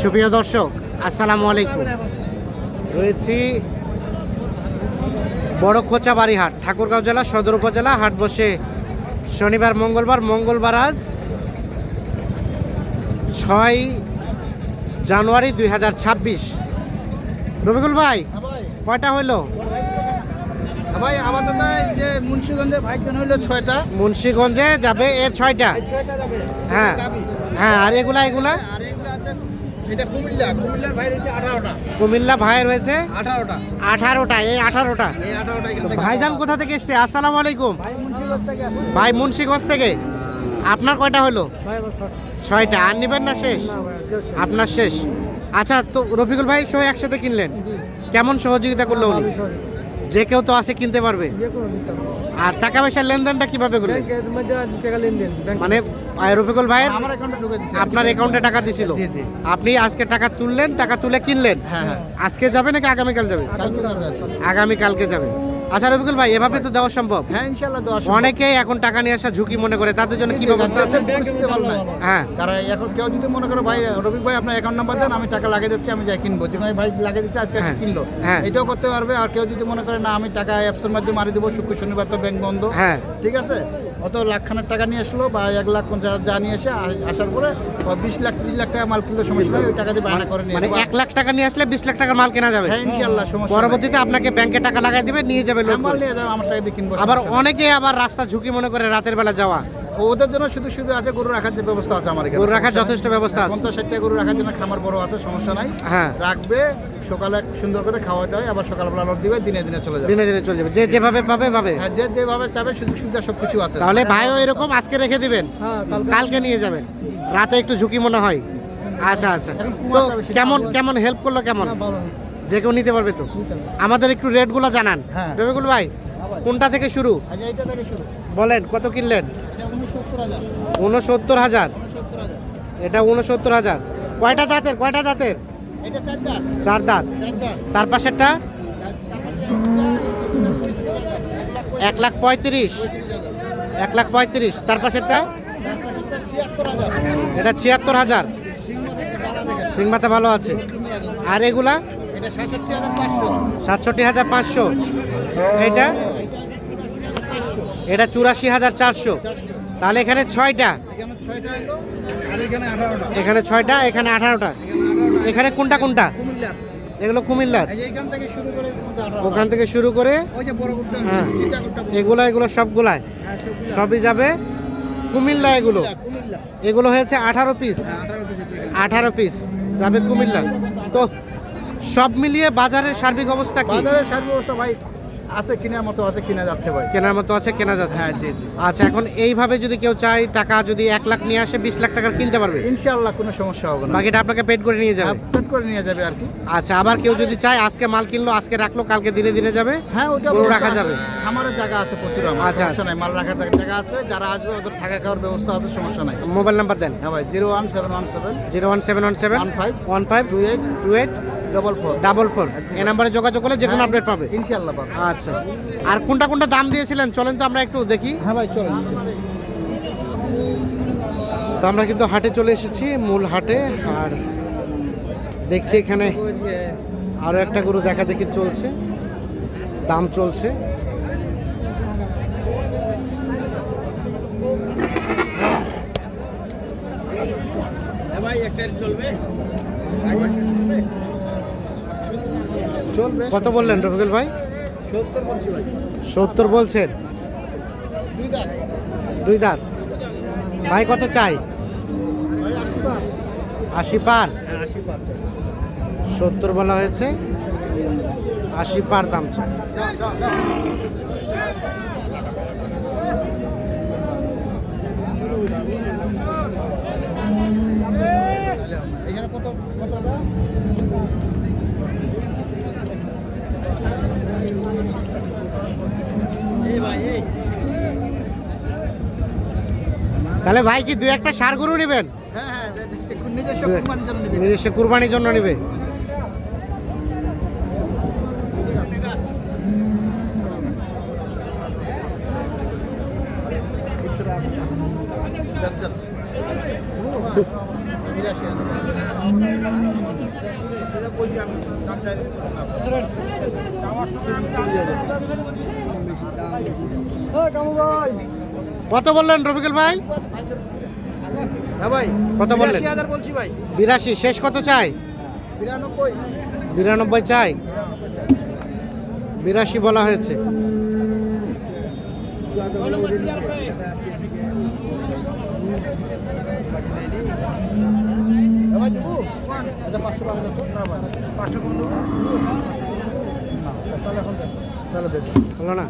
সুপ্রিয় দর্শক আসসালামু আলাইকুম। রয়েছি বড় খোঁচাবাড়ি বাড়িহাট ঠাকুরগাঁও জেলা সদর উপজেলা হাট বসে শনিবার মঙ্গলবার মঙ্গলবার আজ ছয় জানুয়ারি দুই হাজার ছাব্বিশ। রবিকুল ভাই কয়টা হইল? ভাই আমাদের না যে মুন্সিগঞ্জের ভাইজান হইল ছয়টা? মুন্সিগঞ্জে যাবে এ ছয়টা। হ্যাঁ হ্যাঁ আর এগুলা এগুলা? আর এগুলো আছে এটা কুমিল্লা কুমিল্লার ভাই আঠারোটা। কুমিল্লা ভাইয়ের হয়েছে আঠারোটা। আঠারোটা এই আঠারোটা। এই আঠারোটা ভাইজান কোথা থেকে এসছে? আসসালামু আলাইকুম। ভাই মুন্সিগঞ্জ থেকে আপনার কয়টা হলো? ছয়টা। আর নিবেন না শেষ? আপনার শেষ। আচ্ছা তো রফিকুল ভাই সহ একসাথে কিনলেন? কেমন সহযোগিতা করল উনি? যে কেউ তো আসে কিনতে পারবে। আর টাকা পয়সার লেনদেনটা কীভাবে করবে? মানে রফিকুল ভাইয়ের আমার অ্যাকাউন্টে ঢুকে দিচ্ছে আপনার অ্যাকাউন্টে টাকা দিছিল। আপনি আজকে টাকা তুললেন টাকা তুলে কিনলেন। হ্যাঁ হ্যাঁ। আজকে যাবে নাকি আগামীকাল যাবে। আগামীকালকে যাবে। আচ্ছা রবিকুল ভাই এভাবে তো দেওয়া সম্ভব। হ্যাঁ ইনশাল্লাহ সম্ভব। অনেকেই এখন টাকা নিয়ে আসা ঝুঁকি মনে করে তাদের জন্য কি ব্যবস্থা আছে? ভালো নাই হ্যাঁ। কারণ এখন কেউ যদি মনে করে ভাই রবিক ভাই আপনার অ্যাকাউন্ট নাম্বার দেন আমি টাকা লাগিয়ে দিচ্ছি আমি যাই কিনবো। যে ভাই লাগিয়ে দিচ্ছি আজকে হ্যাঁ, কিনলো। হ্যাঁ। এটাও করতে পারবে আর কেউ যদি মনে করে না আমি টাকা অ্যাপসের মাধ্যমে মারি দেবো শুক্র শনিবার তো ব্যাংক বন্ধ। হ্যাঁ। ঠিক আছে? অত লাখ খানের টাকা নিয়ে আসলো বা এক লাখ পঞ্চাশ হাজার যা নিয়ে এসে আসার পরে বিশ লাখ ত্রিশ লাখ টাকা মাল কিনলো সমস্যা ওই টাকা দিয়ে বায়না করে নিয়ে মানে এক লাখ টাকা নিয়ে আসলে বিশ লাখ টাকার মাল কেনা যাবে। হ্যাঁ ইনশাল্লাহ সমস্যা পরবর্তীতে আপনাকে ব্যাংকে টাকা লাগাই দিবে নিয়ে যাবে মাল নিয়ে যাবে আমার টাকা দিয়ে কিনবো আবার অনেকে আবার রাস্তা ঝুঁকি মনে করে রাতের বেলা যাওয়া। ওদের জন্য শুধু শুধু আছে গরু রাখার যে ব্যবস্থা আছে আমার গরু রাখার যথেষ্ট ব্যবস্থা আছে। পঞ্চাশ ষাটটা গরু রাখার জন্য খামার বড় আছে সমস্যা নাই। হ্যাঁ। রাখবে সকালে সুন্দর করে খাওয়াটা হয় আবার সকালবেলা লোক দিবে দিনে দিনে চলে যাবে। দিনে দিনে চলে যাবে। যে যেভাবে পাবে পাবে। হ্যাঁ যে যেভাবে চাবে সুযোগ সুবিধা সব কিছু আছে। তাহলে ভাইও এরকম আজকে রেখে দিবেন। কালকে। নিয়ে যাবেন। রাতে একটু ঝুঁকি মনে হয়। আচ্ছা আচ্ছা। কেমন কেমন হেল্প করল কেমন? যে কেউ নিতে পারবে তো? আমাদের একটু রেটগুলো জানান। হ্যাঁ। রবিকুল ভাই কোনটা থেকে শুরু? আচ্ছা এইটা থেকে শুরু। বলেন কত কিনলেন? এটা উনসত্তর হাজার। এটা উনসত্তর হাজার। কয়টা দাঁতের কয়টা দাঁতের? চার দাঁত তার পাশেরটা? এক লাখ পঁয়ত্রিশ। এক লাখ পঁয়ত্রিশ। তার পাশেরটা? এটা ছিয়াত্তর হাজার। সিংহ থেকে ডালা দেখেন সিং মাথা ভালো আছে। আর এগুলা? সাতষট্টি হাজার পাঁচশো। এইটা? এটা চুরাশি হাজার চারশো। তাহলে এখানে ছয়টা। এখানে ছয়টা এখানে আঠারোটা। এখানে কোনটা কোনটা? কুমিল্লার। এগুলো কুমিল্লার। ওখান থেকে শুরু করে হ্যাঁ। এগুলা এগুলো সবগুলাই হ্যাঁ, সবগুলা। সবই যাবে কুমিল্লা এগুলো। এগুলো হয়েছে আঠারো পিস হ্যাঁ, 18 পিস আছে এখানে। আঠারো পিস যাবে কুমিল্লা। তো সব মিলিয়ে বাজারের সার্বিক অবস্থা কি? বাজারের সার্বিক অবস্থা ভাই আছে কেনার মতো আছে কিনা যাচ্ছে ভাই। কেনার মতো আছে কেনা যাচ্ছে। হ্যাঁ জি জি। আচ্ছা এখন এইভাবে যদি কেউ চায় টাকা যদি এক লাখ নিয়ে আসে বিশ লাখ টাকার কিনতে পারবে? ইনশাআল্লাহ কোনো সমস্যা হবে না। বাকিটা আপনাকে পেড করে নিয়ে যাবে? আপডেট করে নিয়ে যাবে আর কি। আচ্ছা আবার কেউ যদি চায় আজকে মাল কিনলো আজকে রাখল কালকে দিনে দিনে যাবে? হ্যাঁ ওটা রাখা যাবে। খামারের জায়গা আছে প্রচুর আমার আচ্ছা, সমস্যা নাই মাল রাখার জায়গা আছে যারা আসবে ওদের থাকা খাওয়ার ব্যবস্থা আছে সমস্যা নাই। মোবাইল নাম্বার দেন। হ্যাঁ ভাই zero one seven one seven zero one seven one seven one five one five two eight two eight double four double four এই নাম্বারে যোগাযোগ করলে যে কোনো আপডেট পাবে। ইনশাআল্লাহ পাবে। আচ্ছা। আর কোনটা কোনটা দাম দিয়েছিলেন? চলেন তো আমরা একটু দেখি। হ্যাঁ ভাই চলুন। তো আমরা কিন্তু হাটে চলে এসেছি মূল হাটে। আর দেখছি এখানে আরও একটা গরু দেখা দেখি চলছে। দাম চলছে। ভাই একটা চলবে। কত বললেন রফিকুল ভাই? সত্তর বলছি ভাই। সত্তর বলছেন? দুই দাঁত। ভাই কত চাই? আশি পার। হ্যাঁ সত্তর বলা হয়েছে। আশি পার দাম চাই। এখানে তাহলে ভাই কি দুই একটা সার গরু নেবেন? হ্যাঁ হ্যাঁ নিজস্ব কুরবানির জন্য নিবি নিজস্ব কুরবানির কত বললেন রফিকুল ভাই? হ্যাঁ ভাই কত বললেন? বিরাশি বলছি ভাই। বিরাশি শেষ কত চাই? বিরানব্বই। বিরানব্বই চাই? বিরাশি বলা হয়েছে। হ্যাঁ বেশ হলো না।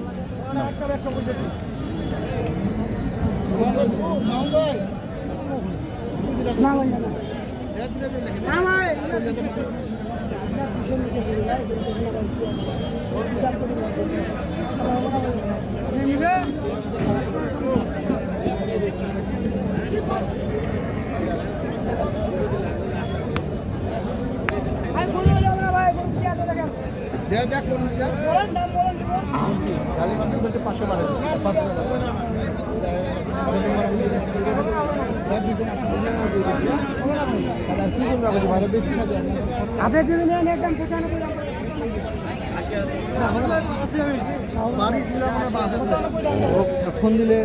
দেওয়া যাক কোন যাক বলছি গালি মানুষ বলছে পাঁচশো বারো পাঁচশো টাকা আমাদের তোমার আমি দেখ দুজন আসলে কি করব আপনি যদি নেন একদম পঁচানব্বই ফোন দিলে।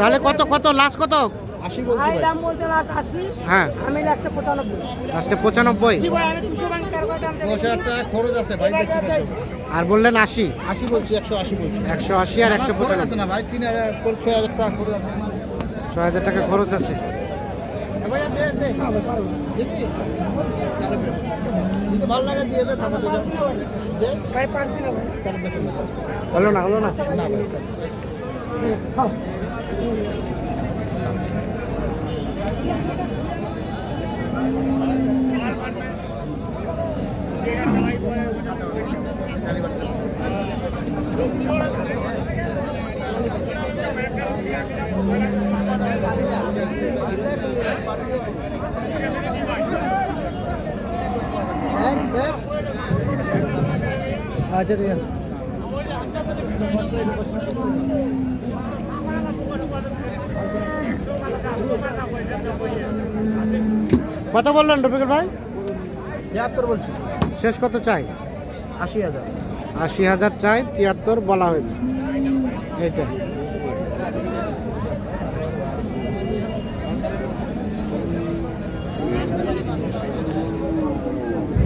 তাহলে কত কত লাস্ট কত? আশি বলছি ভাই। ভাই। দাম বলছে লাস্ট আশি। হ্যাঁ। আমি লাস্টে পঁচানব্বই। লাস্টে পঁচানব্বই। দুশো হাজার টাকা খরচ আছে ভাই বেশি। আর বললেন আশি। আশি বলছি একশো আশি বলছি। একশো আশি আর একশো আমার আছে পঁচানব্বই না ভাই? তিন হাজার ছয় হাজার টাকা খরচ আছে? ছ হাজার টাকা খরচ আছে। হ্যাঁ ভাইয়া দে দে দেখবি তাহলে বেশ যদি ভালো লাগে দিয়ে দে তারপর দিলাম দে ভাই পারছি না ভাই তাহলে বেশি না হলো না হলো না না ভাই হ্যাঁ আচ্ছা ঠিক আছে কত বললেন রফিকুল ভাই? তিয়াত্তর বলছি। শেষ কত চাই? আশি হাজার। আশি হাজার চাই তিয়াত্তর বলা হয়েছে। এইটা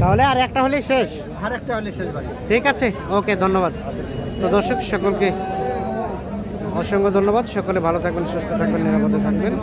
তাহলে আর একটা হলেই শেষ? আর একটা হলেই শেষ ভাই ঠিক আছে ওকে ধন্যবাদ। তো দর্শক সকলকে অসংখ্য ধন্যবাদ। সকলে ভালো থাকবেন সুস্থ থাকবেন নিরাপদে থাকবেন।